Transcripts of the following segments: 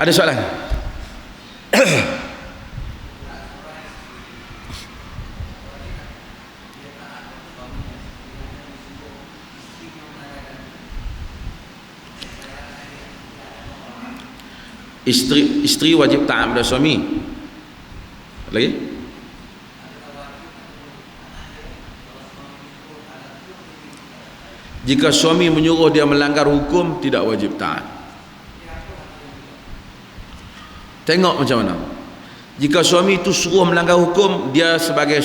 ada soalan? Isteri isteri wajib taat pada suami. Lagi? Jika suami menyuruh dia melanggar hukum tidak wajib taat tengok macam mana. Jika suami itu suruh melanggar hukum dia sebagai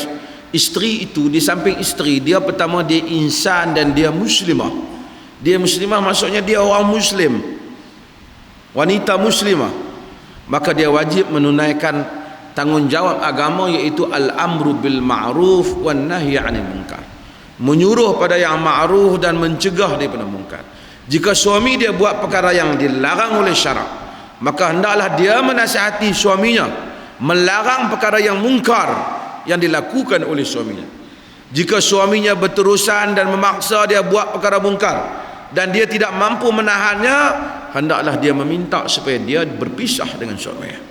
isteri itu di samping isteri dia pertama dia insan dan dia muslimah. Dia muslimah maksudnya dia orang muslim. Wanita muslimah. Maka dia wajib menunaikan tanggungjawab agama iaitu al-amru bil ma'ruf wan nahyi 'anil munkar. Menyuruh pada yang ma'ruf dan mencegah daripada mungkar jika suami dia buat perkara yang dilarang oleh syarak maka hendaklah dia menasihati suaminya melarang perkara yang mungkar yang dilakukan oleh suaminya. Jika suaminya berterusan dan memaksa dia buat perkara mungkar dan dia tidak mampu menahannya hendaklah dia meminta supaya dia berpisah dengan suaminya.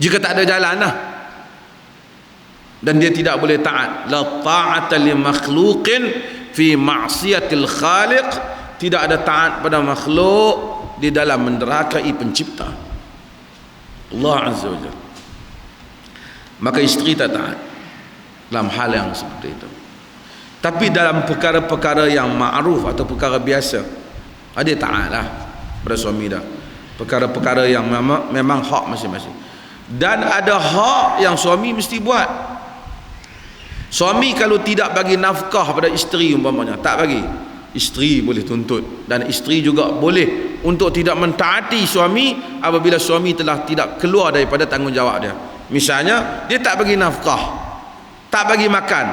Jika tak ada jalan lah dan dia tidak boleh taat la ta'ata li makhluqin fi ma'siyatil khaliq. Tidak ada taat pada makhluk di dalam menderakai pencipta. Allah azza wajalla maka isteri tak taat dalam hal yang seperti itu. Tapi dalam perkara-perkara yang ma'ruf atau perkara biasa ada taat lah pada suami dah perkara-perkara yang memang, memang hak masing-masing. Dan ada hak yang suami mesti buat Suami kalau tidak bagi nafkah pada isteri umpamanya, tak bagi. Isteri boleh tuntut dan isteri juga boleh untuk tidak mentaati suami apabila suami telah tidak keluar daripada tanggungjawab dia. Misalnya, dia tak bagi nafkah. Tak bagi makan.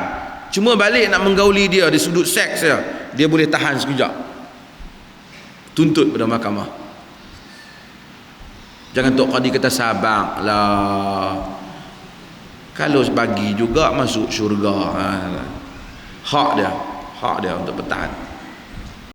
Cuma balik nak menggauli dia di sudut seks dia. Dia boleh tahan sekejap. Tuntut pada mahkamah. Jangan Tok Qadi kata sabarlah kalau bagi juga masuk syurga ha. hak dia hak dia untuk bertahan